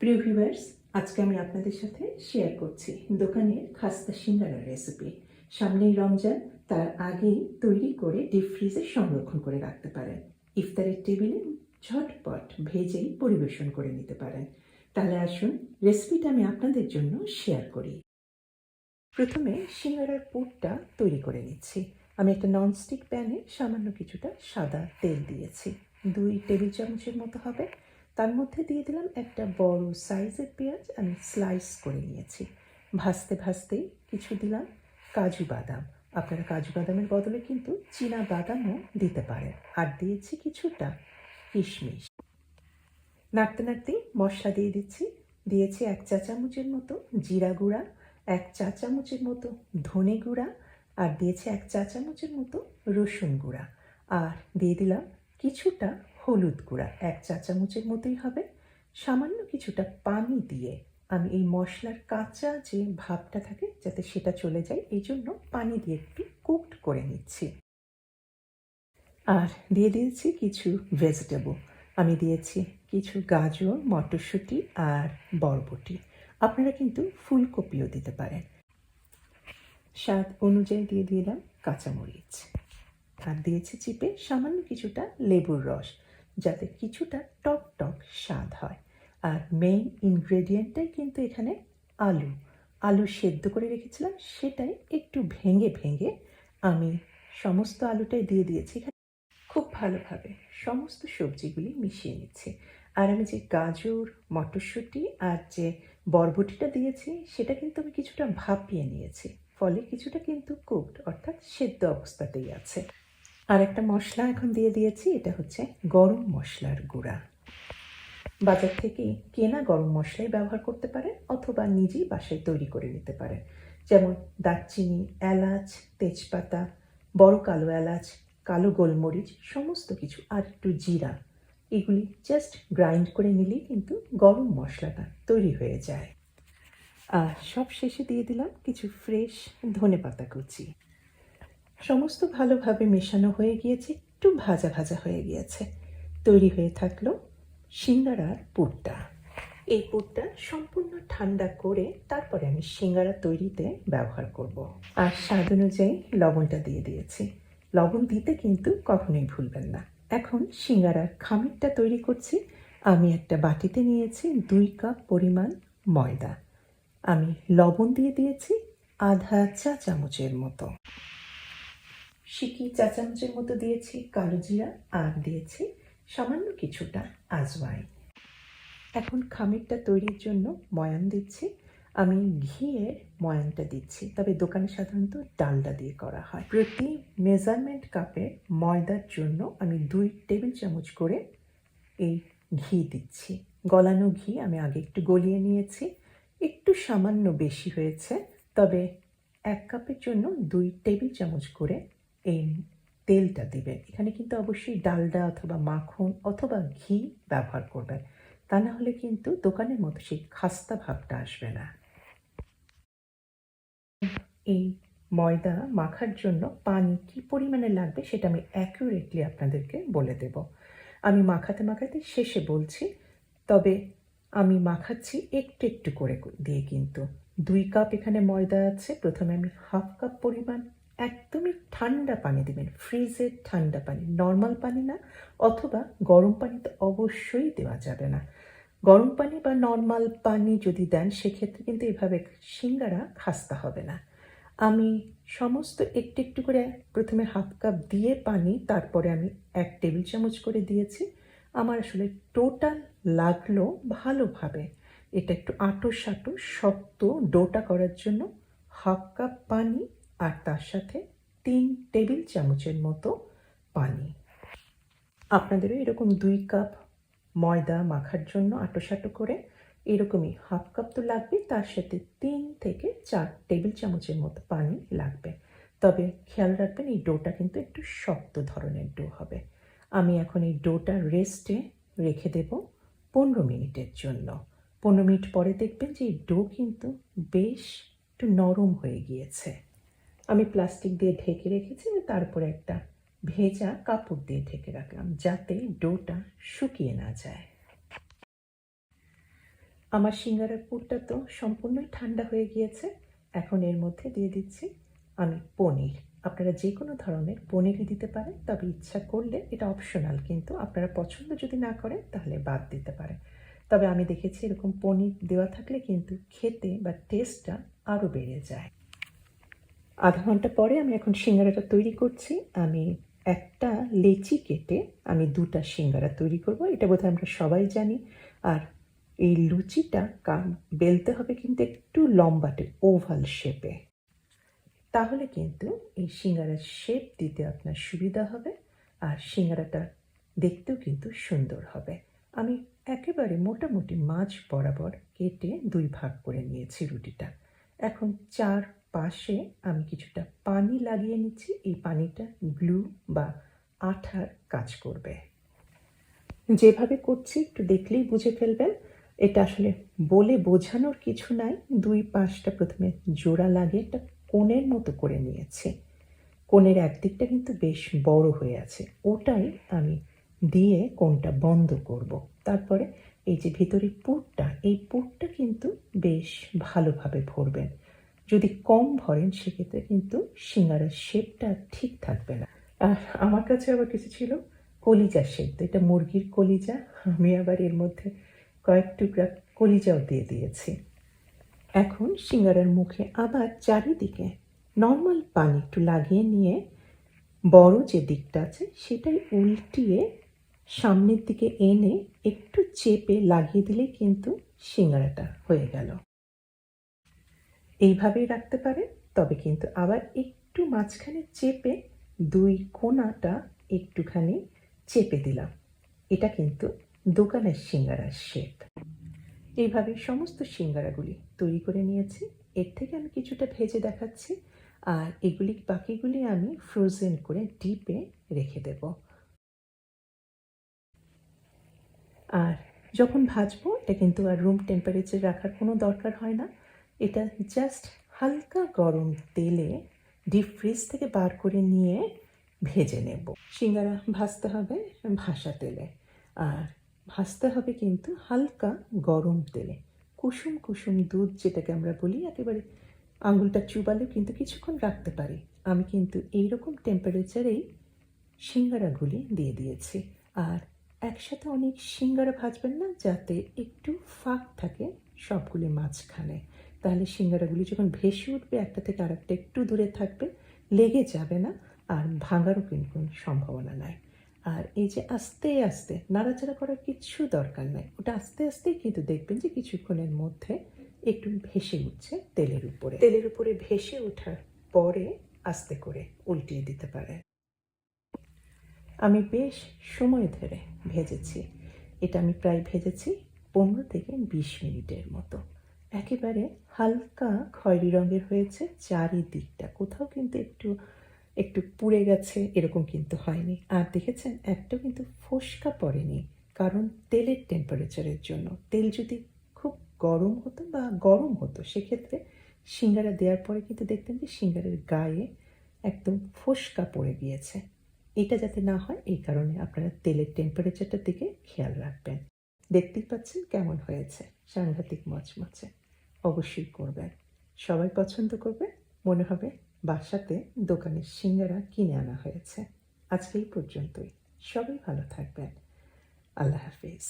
প্রিয় ভিউয়ার্স, আজকে আমি আপনাদের সাথে শেয়ার করছি দোকানের খাস্তা সিঙ্গারার রেসিপি সামনেই রমজান, তার আগেই তৈরি করে ডিপ ফ্রিজে সংরক্ষণ করে রাখতে পারেন। ইফতারের টেবিলে ঝটপট ভেজেই পরিবেশন করে নিতে পারেন। তাহলে আসুন রেসিপিটা আমি আপনাদের জন্য শেয়ার করি। প্রথমে সিঙ্গারার পুরটা তৈরি করে নিচ্ছি। আমি একটা ননস্টিক প্যানে সামান্য কিছুটা সাদা তেল দিয়েছি। দুই টেবিল চামচের মতো হবে। তার মধ্যে দিয়ে দিলাম একটা বড় সাইজের পেঁয়াজ আমি স্লাইস করে নিয়েছি। ভাজতে ভাজতে কিছু দিলাম কাজু বাদাম। আপনারা কাজু বাদামের বদলে কিন্তু চীনা বাদামও দিতে পারেন। আর দিয়েছি কিছুটা কিশমিশ। নাড়তে নাড়তে মশলা দিয়ে দিচ্ছি। দিয়েছি এক চা চামচের মতো জিরা গুঁড়া, এক চা চামচের মতো ধনে গুঁড়া আর দিয়েছি এক চা চামচের মতো রসুন গুঁড়া। আর দিয়ে দিলাম কিছুটা হলুদ গুঁড়া এক চা চামচের মতোই হবে। সামান্য কিছুটা পানি দিয়ে আমি এই মশলার কাঁচা যে ভাবটা থাকে যাতে সেটা চলে যায়, এই জন্য পানি দিয়ে একটু কুকড করে নিচ্ছি। আর দিয়ে দিয়েছি কিছু ভেজিটেবল। আমি দিয়েছি কিছু গাজর, মটরশুঁটি আর বরবটি। আপনারা কিন্তু ফুলকপিও দিতে পারেন। স্বাদ অনুযায়ী দিয়ে দিলাম কাঁচামরিচ। আর দিয়েছি চিপে সামান্য কিছুটা লেবুর রস। যাতে কিছুটা টক টক স্বাদ হয়। আর মেইন ইনগ্রেডিয়েন্টটাই কিন্তু এখানে আলু। আলু সেদ্ধ করে রেখেছিলাম, সেটাই একটু ভেঙে ভেঙে আমি সমস্ত আলুটাই দিয়ে দিয়েছি। খুব ভালোভাবে সমস্ত সবজিগুলি মিশিয়ে নিচ্ছি। আর আমি যে গাজর, মটরশুঁটি আর যে বরবটিটা দিয়েছি, সেটা কিন্তু আমি কিছুটা ভাপিয়ে নিয়েছি। ফলে কিছুটা কিন্তু কুকড অর্থাৎ সেদ্ধ অবস্থাতেই আছে। আর একটা মশলা এখন দিয়ে দিয়েছি, এটা হচ্ছে গরম মশলার গুঁড়া। বাজার থেকে কেনা গরম মশলাই ব্যবহার করতে পারেন অথবা নিজেই বাসায় তৈরি করে নিতে পারেন। যেমন দারচিনি, এলাচ, তেজপাতা, বড় কালো এলাচ, কালো গোলমরিচ, সমস্ত কিছু আর একটু জিরা। এগুলি জাস্ট গ্রাইন্ড করে নিলেই কিন্তু গরম মশলাটা তৈরি হয়ে যায়। আর সব শেষে দিয়ে দিলাম কিছু ফ্রেশ ধনে পাতা কুচি। সমস্ত ভালোভাবে মেশানো হয়ে গিয়েছে, একটু ভাজা ভাজা হয়ে গিয়েছে। তৈরি হয়ে থাকল সিঙ্গারার পুরটা। এই পুরটা সম্পূর্ণ ঠান্ডা করে তারপরে আমি সিঙ্গারা তৈরিতে ব্যবহার করব। আর স্বাদ অনুযায়ী লবণটা দিয়ে দিয়েছি। লবণ দিতে কিন্তু কখনোই ভুলবেন না। এখন সিঙ্গারার খামিরটা তৈরি করছি। আমি একটা বাটিতে নিয়েছি দুই কাপ পরিমাণ ময়দা। আমি লবণ দিয়ে দিয়েছি আধা চা চামচের মতো। সিকি চা চামচের মতো দিয়েছি? কালো জিরা আর দিয়েছি সামান্য কিছুটা আজওয়াইন এখন খামিরটা তৈরির জন্য ময়ান দিচ্ছি। আমি ঘিয়ের ময়ানটা দিচ্ছি। তবে দোকানে সাধারণত ডালডা দিয়ে করা হয়। প্রতি মেজারমেন্ট কাপে ময়দার জন্য আমি দুই টেবিল চামচ করে এই ঘি দিচ্ছি। গলানো ঘি আমি আগে একটু গলিয়ে নিয়েছি। একটু সামান্য বেশি হয়েছে। তবে এক কাপের জন্য দুই টেবিল চামচ করে এই তেলটা দিবেন। এখানে কিন্তু অবশ্যই ডালডা অথবা মাখন অথবা ঘি ব্যবহার করবেন। তা না হলে কিন্তু দোকানের মতো সেই খাস্তা ভাবটা আসবে না। এই ময়দা মাখার জন্য পানি কি পরিমাণে লাগবে সেটা আমি অ্যাকুরেটলি আপনাদেরকে বলে দেব। আমি মাখাতে মাখাতে শেষে বলছি, তবে আমি মাখাচ্ছি একটু একটু করে দিয়ে কিন্তু। দুই কাপ এখানে ময়দা আছে, প্রথমে আমি হাফ কাপ পরিমাণ একদমই ঠান্ডা পানি দেবেন, ফ্রিজের ঠান্ডা পানি, নর্মাল পানি না, অথবা গরম পানি তো অবশ্যই দেওয়া যাবে না। গরম পানি বা নর্মাল পানি যদি দেন, সেক্ষেত্রে কিন্তু এভাবে সিঙ্গারা খাস্তা হবে না। আমি সমস্ত একটু একটু করে প্রথমে হাফ কাপ দিয়ে পানি, তারপরে আমি এক টেবিল চামচ করে দিয়েছি। আমার আসলে টোটাল লাগল ভালোভাবে। এটা একটু আঁটো সাঁটো শক্ত ডোটা করার জন্য হাফ কাপ পানি আর তার সাথে তিন টেবিল চামচের মতো পানি। আপনাদেরও এরকম দুই কাপ ময়দা মাখার জন্য আটোসাটো করে এরকমই হাফ কাপ তো লাগবে, তার সাথে তিন থেকে চার টেবিল চামচের মতো পানি লাগবে। তবে খেয়াল রাখবেন, এই ডোটা কিন্তু একটু শক্ত ধরনের ডো হবে। আমি এখন এই ডোটা রেস্টে রেখে দেব পনেরো মিনিটের জন্য। পনেরো মিনিট পরে দেখবেন যে এই ডো কিন্তু বেশ একটু নরম হয়ে গিয়েছে। আমি প্লাস্টিক দিয়ে ঢেকে রেখেছি তারপরে একটা ভেজা কাপড় দিয়ে ঢেকে রাখলাম যাতে ডোটা শুকিয়ে না যায়। আমার সিঙ্গারার পুরটা তো সম্পূর্ণই ঠান্ডা হয়ে গিয়েছে। এখন এর মধ্যে দিয়ে দিচ্ছি আমি পনির। আপনারা যে কোনো ধরনের পনিরই দিতে পারেন, তবে ইচ্ছা করলে এটা অপশনাল কিন্তু আপনারা পছন্দ যদি না করেন, তাহলে বাদ দিতে পারেন তবে আমি দেখেছি এরকম পনির দেওয়া থাকলে কিন্তু খেতে বা টেস্টটা আরও বেড়ে যায়। আধা ঘণ্টা পরে আমি এখন সিঙ্গারাটা তৈরি করছি। আমি একটা লেচি কেটে আমি দুটা সিঙ্গারা তৈরি করব। এটা বোধহয় আমরা সবাই জানি। আর এই লুচিটা কাম বেলতে হবে কিন্তু একটু লম্বাটে, ওভাল শেপে। তাহলে কিন্তু এই সিঙ্গারার শেপ দিতে আপনার সুবিধা হবে আর সিঙ্গারাটা দেখতেও কিন্তু সুন্দর হবে। আমি একেবারে মোটামুটি মাছ বরাবর কেটে দুই ভাগ করে নিয়েছি রুটিটা। এখন চার পাশে আমি কিছুটা পানি লাগিয়ে নিচ্ছি। এই পানিটা গ্লু বা আঠার কাজ করবে। যেভাবে করছি একটু দেখলেই বুঝে ফেলবেন। এটা আসলে বলে বোঝানোর কিছু নাই। দুই পাশটা প্রথমে জোড়া লাগিয়ে একটা কোণের মতো করে নিয়েছি। কোণের একদিকটা কিন্তু বেশ বড় হয়ে আছে। ওটাই আমি দিয়ে কোণটা বন্ধ করব। তারপরে এই যে ভিতরে পুরটা, এই পুরটা কিন্তু বেশ ভালোভাবে ভরবেন। যদি কম ভরেন, সেক্ষেত্রে কিন্তু সিঙ্গারার শেপটা ঠিক থাকবে না। আর আমার কাছে আবার কিছু ছিল কলিজা সেদ্ধ এটা মুরগির কলিজা। আমি আবার এর মধ্যে কয়েক টুকরা কলিজাও দিয়ে দিয়েছি। এখন সিঙ্গারার মুখে আবার চারিদিকে নর্মাল পানি একটু লাগিয়ে নিয়ে বড় যে দিকটা আছে, সেটাই উল্টিয়ে সামনের দিকে এনে একটু চেপে লাগিয়ে দিলে কিন্তু সিঙ্গারাটা হয়ে গেল। এইভাবেই রাখতে পারে, তবে কিন্তু আবার একটু মাঝখানে চেপে দুই কোনাটা একটুখানি চেপে দিলাম। এটা কিন্তু দোকানের সিঙ্গারার শেপ এইভাবে সমস্ত সিঙ্গারাগুলি তৈরি করে নিয়েছি। এর থেকে আমি কিছুটা ভেজে দেখাচ্ছি। আর এগুলি, বাকিগুলি আমি ফ্রোজেন করে ডিপে রেখে দেব। আর যখন ভাজবো, এটা কিন্তু আর রুম টেম্পারেচার রাখার কোনো দরকার হয় না। এটা জাস্ট হালকা গরম তেলে ডিপ ফ্রিজ থেকে বার করে নিয়ে ভেজে নেব। সিঙ্গারা ভাজতে হবে ভাসা তেলে। আর ভাজতে হবে কিন্তু হালকা গরম তেলে। কুসুম কুসুম দুধ যেটাকে আমরা বলি, একেবারে আঙুলটা চুবালেও কিন্তু কিছুক্ষণ রাখতে পারি। আমি কিন্তু এই রকম টেম্পারেচারেই সিঙ্গারাগুলি দিয়ে দিয়েছি। আর একসাথে অনেক সিঙ্গারা ভাজবেন না, যাতে একটু ফাঁক থাকে সবগুলি মাঝখানে। তাহলে সিঙ্গারাগুলি যখন ভেসে উঠবে একটা থেকে আরেকটা একটু দূরে থাকবে লেগে যাবে না আর ভাঙারও কিন্তু সম্ভাবনা নাই। আর এই যে আস্তে আস্তে নাড়াচাড়া করার কিচ্ছু দরকার নাই ওটা আস্তে আস্তেই কিন্তু দেখবেন যে কিছুক্ষণের মধ্যে একটু ভেসে উঠছে তেলের উপরে। তেলের উপরে ভেসে ওঠার পরে আস্তে করে উল্টিয়ে দিতে পারে। আমি বেশ সময় ধরে ভেজেছি। এটা আমি প্রায় ভেজেছি পনেরো থেকে বিশ মিনিটের মতো। একেবারে হালকা খয়েরি রঙের হয়েছে, চারিদিকটা। কোথাও কিন্তু একটু একটু পুড়ে গেছে, এরকম কিন্তু হয়নি। আর দেখেছেন একটাও কিন্তু ফোসকা পড়েনি, কারণ তেলের টেম্পারেচারের জন্য। তেল যদি খুব গরম হতো বা গরম হতো, সেক্ষেত্রে সিঙ্গারা দেওয়ার পরে কিন্তু দেখতেন যে সিঙ্গারের গায়ে একদম ফোসকা পড়ে গিয়েছে। এটা যাতে না হয়, এই কারণে আপনারা তেলের টেম্পারেচারটার দিকে খেয়াল রাখবেন। দেখতেই পাচ্ছেন কেমন হয়েছে, সাংঘাতিক মচমচে। অবশ্যই করবেন। সবাই পছন্দ করবে, মনে হবে বাসাতে দোকানের সিঙ্গারা কিনে আনা হয়েছে। আজকে এই পর্যন্তই। সবাই ভালো থাকবেন। আল্লাহ হাফিজ।